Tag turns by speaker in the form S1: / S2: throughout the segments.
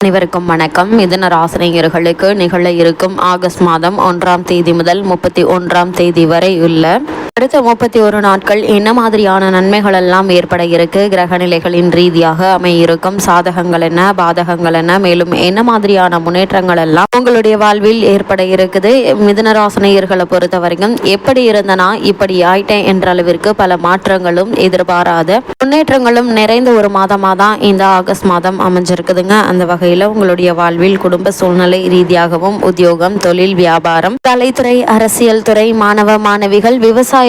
S1: அனைவருக்கும் வணக்கம். மிதன ராசினியர்களுக்கு நிகழ இருக்கும் ஆகஸ்ட் மாதம் ஒன்றாம் தேதி முதல் முப்பத்தி ஒன்றாம் தேதி வரை உள்ள அடுத்த முப்பத்தி ஒரு நாட்கள் என்ன மாதிரியான நன்மைகள் எல்லாம் ஏற்பட இருக்கு? கிரக நிலைகளின் ரீதியாக அமையிருக்கும் சாதகங்கள் என்ன பாதகங்கள் என்ன மேலும் என்ன மாதிரியான முன்னேற்றங்கள் எல்லாம் உங்களுடைய வாழ்வில் ஏற்பட இருக்குது? மிதனராசனையர்களை பொறுத்த வரைக்கும் எப்படி இருந்தனா இப்படி ஆயிட்டேன் என்ற அளவிற்கு பல மாற்றங்களும் எதிர்பாராத முன்னேற்றங்களும் நிறைந்த ஒரு மாதமாக தான் இந்த ஆகஸ்ட் மாதம் அமைஞ்சிருக்குதுங்க. அந்த வகையில் உங்களுடைய வாழ்வில் குடும்ப சூழ்நிலை ரீதியாகவும் உத்தியோகம் தொழில் வியாபாரம் கலைத்துறை அரசியல் துறை மாணவ மாணவிகள்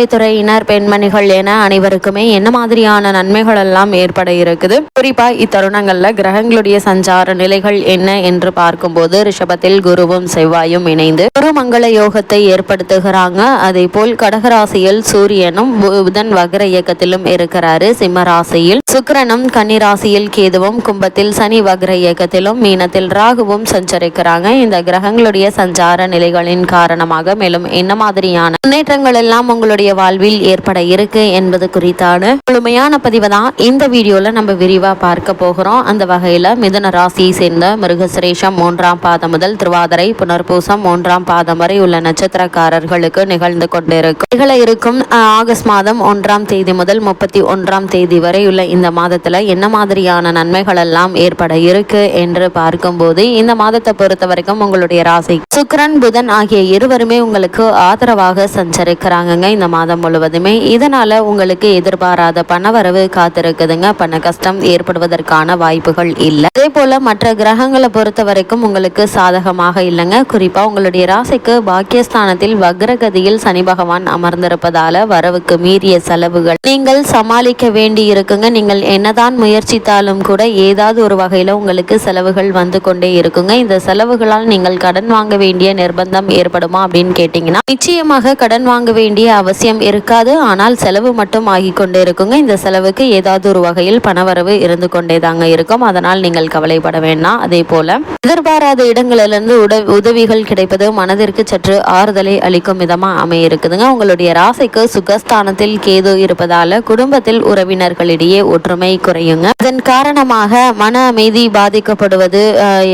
S1: விவசாயத்துறையினர் பெண்மணிகள் என அனைவருக்குமே என்ன மாதிரியான நன்மைகள் எல்லாம் ஏற்பட இருக்குது? குறிப்பா இத்தருணங்கள்ல கிரகங்களுடைய சஞ்சார நிலைகள் என்ன என்று பார்க்கும்போது ரிஷபத்தில் குருவும் செவ்வாயும் இணைந்து குருமங்கள யோகத்தை ஏற்படுத்துகிறாங்க. அதே போல் கடகராசியில் சூரியனும் புதன் வக்ர இயக்கத்திலும் இருக்கிறாரு. சிம்ம ராசியில் சுக்கிரனும் கன்னிராசியில் கேதுவும் கும்பத்தில் சனி வக்ர இயக்கத்திலும் மீனத்தில் ராகுவும் சஞ்சரிக்கிறாங்க. இந்த கிரகங்களுடைய சஞ்சார நிலைகளின் காரணமாக மேலும் என்ன மாதிரியான முன்னேற்றங்கள் எல்லாம் உங்களுடைய வாழ்வில் ஏற்பட இருக்கு என்பது குறித்தான முழுமையான பதிவை தான் இந்த வீடியோல நம்ம விரிவா பார்க்க போகிறோம். அந்த வகையில மிதன ராசியை சேர்ந்த மிருகசுரேஷம் மூன்றாம் பாதம் முதல் திருவாதிரை புனர்பூசம் மூன்றாம் பாதம் வரை உள்ள நட்சத்திரக்காரர்களுக்கு நிகழ்ந்து கொண்டிருக்கும். நிகழ இருக்கும் ஆகஸ்ட் மாதம் ஒன்றாம் தேதி முதல் முப்பத்தி ஒன்றாம் தேதி வரை உள்ள இந்த மாதத்துல என்ன மாதிரியான நன்மைகள் எல்லாம் ஏற்பட இருக்கு என்று பார்க்கும்போது இந்த மாதத்தை பொறுத்த வரைக்கும் உங்களுடைய ராசி. சுக்கரன் புதன் ஆகிய இருவருமே உங்களுக்கு ஆதரவாக சஞ்சரிக்கிறாங்க இந்த மாதம் முழுவதுமே. இதனால உங்களுக்கு எதிர்பாராத பணவரவு காத்திருக்குதுங்க. பண கஷ்டம் ஏற்படுவதற்கான வாய்ப்புகள் இல்லை. அதே போல மற்ற கிரகங்களை பொறுத்த வரைக்கும் உங்களுக்கு சாதகமாக இல்லைங்க. குறிப்பா உங்களுடைய ராசிக்கு பாக்கியஸ்தானத்தில் வக்ரகதியில் சனி பகவான் அமர்ந்திருப்பதால வரவுக்கு மீறிய செலவுகள். நீங்கள் சமாளிக்க வேண்டி இருக்குங்க. நீங்கள் என்னதான் முயற்சித்தாலும் கூட ஏதாவது ஒரு வகையில உங்களுக்கு செலவுகள் வந்து கொண்டே இருக்குங்க. இந்த செலவுகளால் நீங்கள் கடன் வாங்க வேண்டிய நிர்பந்தம் ஏற்படுமா அப்படின்னு கேட்டிங்கன்னா நிச்சயமாக கடன் வாங்க வேண்டிய அவசியம் இருக்காது. ஆனால் செலவு மட்டும் ஆகி கொண்டே இருக்குங்க. இந்த செலவுக்கு ஏதாவது ஒரு வகையில் பணவரவு இருந்து கொண்டே தாங்க இருக்கும். அதனால் நீங்கள் கவலைப்பட வேண்டாம். அதே போல எதிர்பாராத இடங்களிலிருந்து உட உதவிகள் கிடைப்பது மனதிற்கு சற்று ஆறுதலை அளிக்கும் விதமா அமைய இருக்குதுங்க. உங்களுடைய ராசிக்கு சுகஸ்தானத்தில் கேது இருப்பதால குடும்பத்தில் உறவினர்களிடையே ஒற்றுமை குறையுங்க. இதன் காரணமாக மன அமைதி பாதிக்கப்படுவது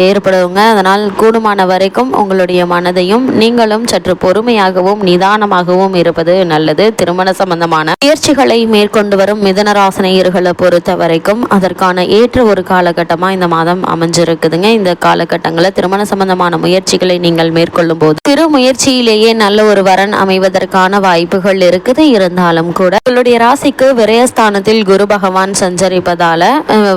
S1: ஏற்படுங்க. அதனால் கூடுமான வரைக்கும் உங்களுடைய மனதையும் நீங்களும் சற்று பொறுமையாகவும் நிதானமாகவும் இருப்பது நல்லது. திருமண சம்பந்தமான முயற்சிகளை மேற்கொண்டு வரும் மிதனராசனையர்களை பொறுத்த வரைக்கும் அதற்கான ஏற்ற ஒரு காலகட்டமா இந்த மாதம் அமைஞ்சிருக்குதுங்க. இந்த காலகட்டங்களில் திருமண சம்பந்தமான முயற்சிகளை நீங்கள் மேற்கொள்ளும் போது சிறு முயற்சியிலேயே நல்ல ஒரு வரன் அமைவதற்கான வாய்ப்புகள் இருக்குது. இருந்தாலும் கூட உங்களுடைய ராசிக்கு விரயஸ்தானத்தில் குரு பகவான் சஞ்சரிப்பதால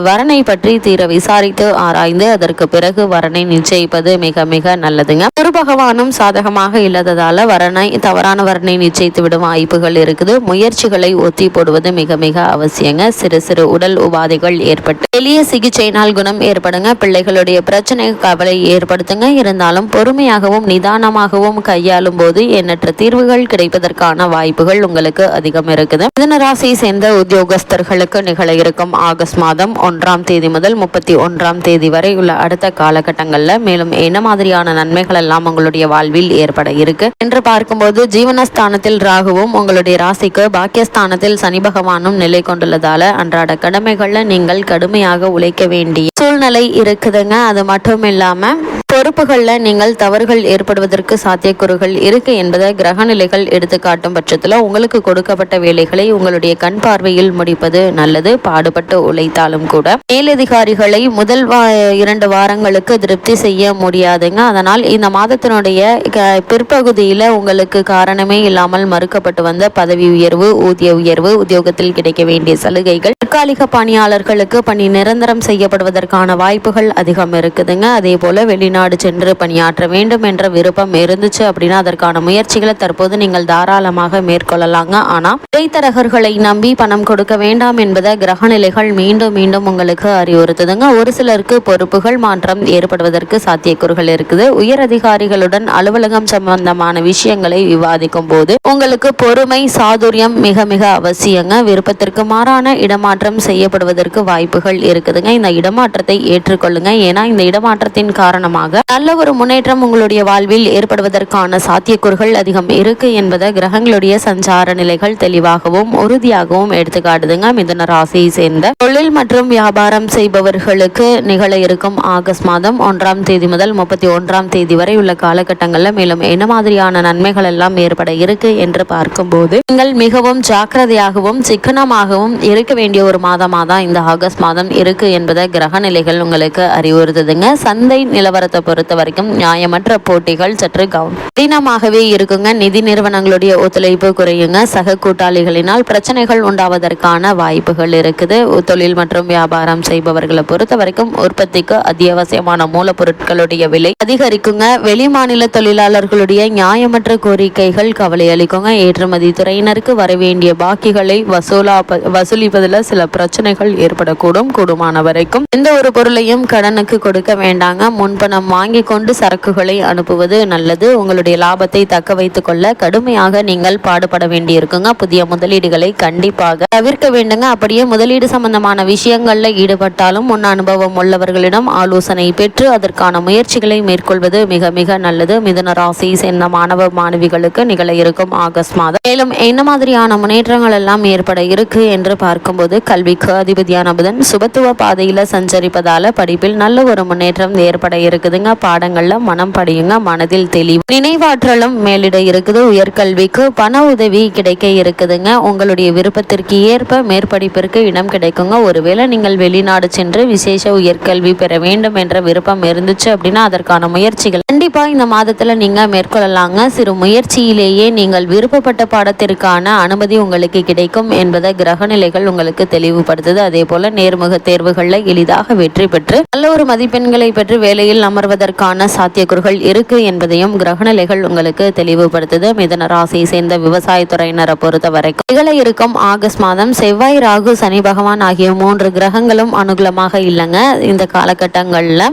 S1: வரனை பற்றி தீர விசாரித்து ஆராய்ந்து அதற்கு பிறகு வரனை நிச்சயிப்பது மிக மிக நல்லதுங்க. குரு பகவானும் சாதகமாக இல்லாததால வரனை தவறான வரனை நிச்சயித்து விடுவான் வாய்ப்புகள் இருக்குது. முயற்சிகளை ஒத்தி போடுவது மிக மிக அவசியங்க. சிறு சிறு உடல் உபாதைகள் ஏற்பட்டு எளிய சிகிச்சையினால் குணம் ஏற்படுங்க. பிள்ளைகளுடைய பிரச்சனை கவலை ஏற்படுத்துங்க. இருந்தாலும் பொறுமையாகவும் நிதானமாகவும் கையாளும் போது எண்ணற்ற தீர்வுகள் கிடைப்பதற்கான வாய்ப்புகள் உங்களுக்கு அதிகம் இருக்குது. மிதன ராசியை சேர்ந்த உத்தியோகஸ்தர்களுக்கு நிகழ இருக்கும் ஆகஸ்ட் மாதம் ஒன்றாம் தேதி முதல் முப்பத்தி ஒன்றாம் தேதி வரை உள்ள அடுத்த காலகட்டங்களில் மேலும் என்ன மாதிரியான நன்மைகள் எல்லாம் உங்களுடைய வாழ்வில் ஏற்பட இருக்கு? என்று பார்க்கும்போது ஜீவனஸ்தானத்தில் ராகுவும் உங்களுடைய ராசிக்கு பாக்கியஸ்தானத்தில் சனி பகவானும் நிலை கொண்டுள்ளதால அன்றாட கடமைகளில் நீங்கள் கடுமையாக உழைக்க வேண்டிய சூழ்நிலை இருக்குதுங்க. அது மட்டும் இல்லாமல் பொறுப்புகளில் நீங்கள் தவறுகள் ஏற்படுவதற்கு சாத்தியக்கூறுகள் இருக்கு என்பதை கிரகநிலைகள் எடுத்துக்காட்டும் பட்சத்தில் உங்களுக்கு கொடுக்கப்பட்ட வேலைகளை உங்களுடைய கண் பார்வையில் முடிப்பது நல்லது. பாடுபட்டு உழைத்தாலும் கூட. மேலதிகாரிகளை முதல் வா இரண்டு வாரங்களுக்கு திருப்தி செய்ய முடியாதுங்க. அதனால் இந்த மாதத்தினுடைய க- உங்களுக்கு காரணமே இல்லாமல் மறுக்கப்பட்டு வந்த பதவி உயர்வு ஊதிய உயர்வு உத்தியோகத்தில் கிடைக்க வேண்டிய சலுகைகள். தற்காலிக பணியாளர்களுக்கு பணி நிரந்தரம் செய்யப்படுவதற்கான வாய்ப்புகள் அதிகம் இருக்குதுங்க. அதே போல வெளிநாடு சென்று பணியாற்ற வேண்டும் என்ற விருப்பம் இருந்துச்சு அப்படின்னா அதற்கான முயற்சிகளை தற்போது நீங்கள் தாராளமாக மேற்கொள்ளலாங்க. ஆனா இடைத்தரகர்களை நம்பி பணம் கொடுக்க வேண்டாம் என்பதை கிரகநிலைகள் மீண்டும் மீண்டும் உங்களுக்கு அறிவுறுத்துதுங்க. ஒரு சிலருக்கு பொறுப்புகள் மாற்றம் ஏற்படுவதற்கு சாத்தியக்கூறுகள் இருக்குது. உயர் அதிகாரிகளுடன் அலுவலகம் சம்பந்தமான விஷயங்களை விவாதிக்கும் போது உங்களுக்கு பொறுமை சாதுரியம் மிக மிக அவசியங்க. விருப்பத்திற்கு மாறான இடமாற்றம் செய்யப்படுவதற்கு வாய்ப்புகள் இருக்குதுங்க. இந்த இடமாற்றத்தை ஏற்றுக்கொள்ளுங்க. ஏன்னா இந்த இடமாற்றத்தின் காரணமாக காரணமாக நல்ல ஒரு முன்னேற்றம் உங்களுடைய வாழ்வில் ஏற்படுவதற்கான சாத்தியக்கூறுகள் அதிகம் இருக்கு என்பதை கிரகங்களுடைய சஞ்சார நிலைகள் தெளிவாகவும் உறுதியாகவும் எடுத்துக்காட்டுதுங்க. மிதுன ராசியை சேர்ந்த தொழில் மற்றும் வியாபாரம் செய்பவர்களுக்கு நிகழ இருக்கும் ஆகஸ்ட் மாதம் ஒன்றாம் தேதி முதல் முப்பத்தி ஒன்றாம் தேதி வரை உள்ள காலகட்டங்களில் மேலும் என்ன மாதிரியான நன்மைகள் எல்லாம் ஏற்பட இருக்கு என்று பார்க்கும்போது நீங்கள் மிகவும் ஜாக்கிரதையாகவும் சிக்கனமாகவும் இருக்க வேண்டிய ஒரு மாதமாக தான் இந்த ஆகஸ்ட் மாதம் இருக்கு என்பதை கிரக நிலைகள் உங்களுக்கு அறிவுறுத்துதுங்க. சந்தை நிலவரத்தை பொறுத்த வரைக்கும் நியாயமற்ற போட்டிகள் சற்று கடினமாகவே இருக்குங்க. நிதி நிறுவனங்களுடைய ஒத்துழைப்பு குறையுங்க. சக கூட்டாளிகளினால் பிரச்சனைகள் உண்டாவதற்கான வாய்ப்புகள் இருக்குது. தொழில் மற்றும் வியாபாரம் செய்பவர்களை பொறுத்த வரைக்கும் உற்பத்திக்கு அத்தியாவசியமான மூலப்பொருட்களுடைய விலை அதிகரிக்குங்க. வெளி மாநில தொழிலாளர்களுடைய நியாயமற்ற கோரிக்கைகள் கவலை அளிக்குங்க. ஏற்றுமதி துறையினருக்கு வரவேண்டிய பாக்கிகளை வசூலா வசூலிப்பதில் சில பிரச்சனைகள் ஏற்படக்கூடும். கூடுமான வரைக்கும் எந்த ஒரு பொருளையும் கடனுக்கு கொடுக்க வேண்டாங்க. முன்பணம் வாங்கி கொண்டு சரக்குகளை அனுப்புவது நல்லது. உங்களுடைய லாபத்தை தக்க வைத்துக் கொள்ள கடுமையாக நீங்கள் பாடுபட வேண்டியிருக்குங்க. புதிய முதலீடுகளை கண்டிப்பாக தவிர்க்க வேண்டுங்க. அப்படியே முதலீடு சம்பந்தமான விஷயங்கள்ல ஈடுபட்டாலும் முன் அனுபவம் உள்ளவர்களிடம் ஆலோசனை பெற்று அதற்கான முயற்சிகளை மேற்கொள்வது மிக மிக நல்லது. மிதுன ராசி சேர்ந்த மாணவ மாணவிகளுக்கு நிகழ இருக்கும் ஆகஸ்ட் மாதம். மேலும் என்ன மாதிரியான முன்னேற்றங்கள் எல்லாம் ஏற்பட இருக்கு என்று பார்க்கும்போது கல்விக்கு அதிபதியான புதன் சுபத்துவ பாதையில சஞ்சரிப்பதால படிப்பில் நல்ல ஒரு முன்னேற்றம் ஏற்பட இருக்குது. பாருங்க பாடங்கள்ல மனம் படியுங்க மனதில் தெளிவு. நினைவாற்றலும் மேலிட இருக்குது உயர்கல்விக்கு பண உதவி கிடைக்க இருக்குதுங்க. உங்களுடைய விருப்பத்திற்கு ஏற்ப மேற்படிப்பிற்கு இடம் கிடைக்குங்க. ஒருவேளை நீங்கள் வெளிநாடு சென்று விசேஷ உயர்கல்வி பெற வேண்டும் என்ற விருப்பம் இருந்துச்சு அப்படின்னா அதற்கான முயற்சிகள். கண்டிப்பா இந்த மாதத்துல நீங்க மேற்கொள்ளலாங்க. சிறு முயற்சியிலேயே நீங்கள் விருப்பப்பட்ட பாடத்திற்கான அனுமதி உங்களுக்கு கிடைக்கும் என்பதை கிரகநிலைகள் உங்களுக்கு தெளிவுபடுத்துது. அதே போல நேர்முக தேர்வுகளில் எளிதாக வெற்றி பெற்று நல்ல ஒரு மதிப்பெண்களை பெற்று வேலையில் அமர்வதற்கான சாத்தியக்கூறுகள் இருக்கு என்பதையும் கிரகநிலைகள் உங்களுக்கு தெளிவுபடுத்துது. மிதன ராசியை சேர்ந்த விவசாயத்துறையினரை பொறுத்த வரைக்கும் நிகழ இருக்கும் ஆகஸ்ட் மாதம் செவ்வாய் ராகு சனி பகவான் ஆகிய மூன்று கிரகங்களும் அனுகூலமாக இல்லைங்க. இந்த காலகட்டங்களில்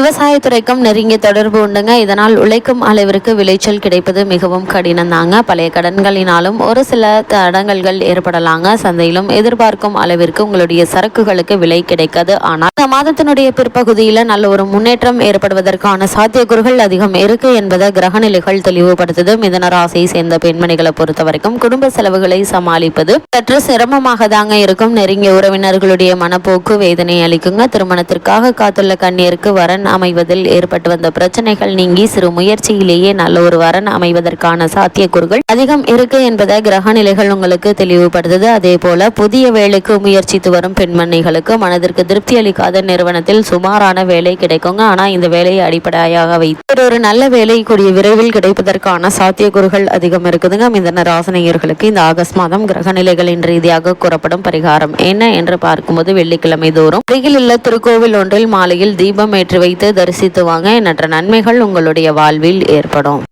S1: விவசாயத்துறைக்கும் நெருங்கிய தொடர்பு உண்டுங்க. இதனால் உழைக்கும் அளவிற்கு விளைச்சல் கிடைப்பது மிகவும் கடினம் தாங்க பழைய கடன்களினாலும் ஒரு சில தடங்கல்கள் ஏற்படலாங்க. சந்தையிலும் எதிர்பார்க்கும் அளவிற்கு உங்களுடைய சரக்குகளுக்கு விலை கிடைக்காது. ஆனால் இந்த மாதத்தினுடைய பிற்பகுதியில் நல்ல ஒரு முன்னேற்றம் ஏற்படுவதற்கான சாத்தியக்கூறுகள் அதிகம் இருக்கு என்பதை கிரகநிலைகள் தெளிவுபடுத்துது. மிதன ராசியை சேர்ந்த பெண்மணிகளை பொறுத்த வரைக்கும் குடும்ப செலவுகளை சமாளிப்பது சற்று சிரமமாக தாங்க இருக்கும். நெருங்கிய உறவினர்களுடைய மனப்போக்கு வேதனை அளிக்குங்க. திருமணத்திற்காக காத்துள்ள கண்ணியருக்கு வரன் வரன் அமைவதில் ஏற்பட்டு வந்த பிரச்சனைகள் நீங்கி சிறு முயற்சியிலேயே நல்ல ஒரு வரன் அமைவதற்கான சாத்தியக்கூறுகள் அதிகம் இருக்கு என்பதை கிரக நிலைகள் உங்களுக்கு தெளிவுபடுத்துது. அதே போல புதிய வேலைக்கு முயற்சித்து வரும் பெண்மணிகளுக்கு மனதிற்கு திருப்தி அளிக்காத நிறுவனத்தில் சுமாரான வேலை கிடைக்குங்க. ஆனா இந்த வேலையை அடிப்படையாக வைத்து ஒரு நல்ல வேலை கூடிய விரைவில் கிடைப்பதற்கான சாத்தியக்கூறுகள் அதிகம் இருக்குதுங்க. இந்த ராசனையர்களுக்கு இந்த ஆகஸ்ட் மாதம் கிரக நிலைகளின் ரீதியாக கூறப்படும் பரிகாரம் என்ன என்று பார்க்கும்போது வெள்ளிக்கிழமை தோறும் அருகில் உள்ள திருக்கோவில் ஒன்றில் மாலையில் தீபம் ஏற்றி வைத்து தரிசித்து வாங்க. எண்ணற்ற நன்மைகள் உங்களுடைய வாழ்வில் ஏற்படும்.